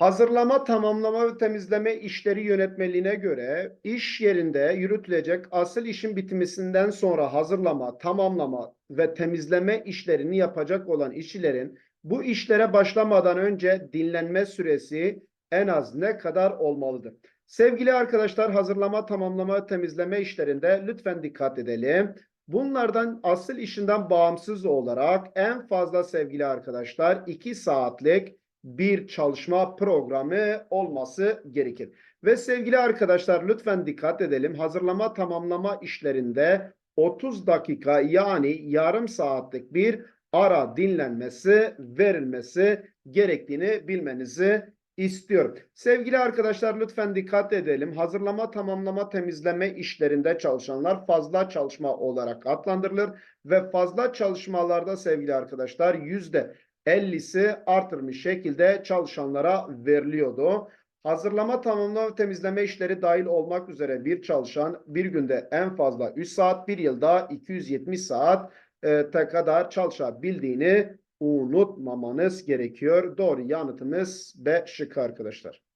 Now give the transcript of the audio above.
Hazırlama, tamamlama ve temizleme işleri yönetmeliğine göre iş yerinde yürütülecek asıl işin bitimisinden sonra hazırlama, tamamlama ve temizleme işlerini yapacak olan işçilerin bu işlere başlamadan önce dinlenme süresi en az ne kadar olmalıdır? Sevgili arkadaşlar hazırlama, tamamlama ve temizleme işlerinde lütfen dikkat edelim. Bunlardan asıl işinden bağımsız olarak en fazla sevgili arkadaşlar 2 saatlik bir çalışma programı olması gerekir. Ve sevgili arkadaşlar lütfen dikkat edelim. Hazırlama tamamlama işlerinde 30 dakika yani yarım saatlik bir ara dinlenmesi verilmesi gerektiğini bilmenizi istiyorum. Sevgili arkadaşlar lütfen dikkat edelim. Hazırlama, tamamlama, temizleme işlerinde çalışanlar fazla çalışma olarak adlandırılır ve fazla çalışmalarda sevgili arkadaşlar yüzde 50'si artırmış şekilde çalışanlara veriliyordu. Hazırlama, tamamlama ve temizleme işleri dahil olmak üzere bir çalışan bir günde en fazla 3 saat, bir yılda 270 saat e, kadar çalışabildiğini unutmamanız gerekiyor. Doğru yanıtımız B şıkkı arkadaşlar.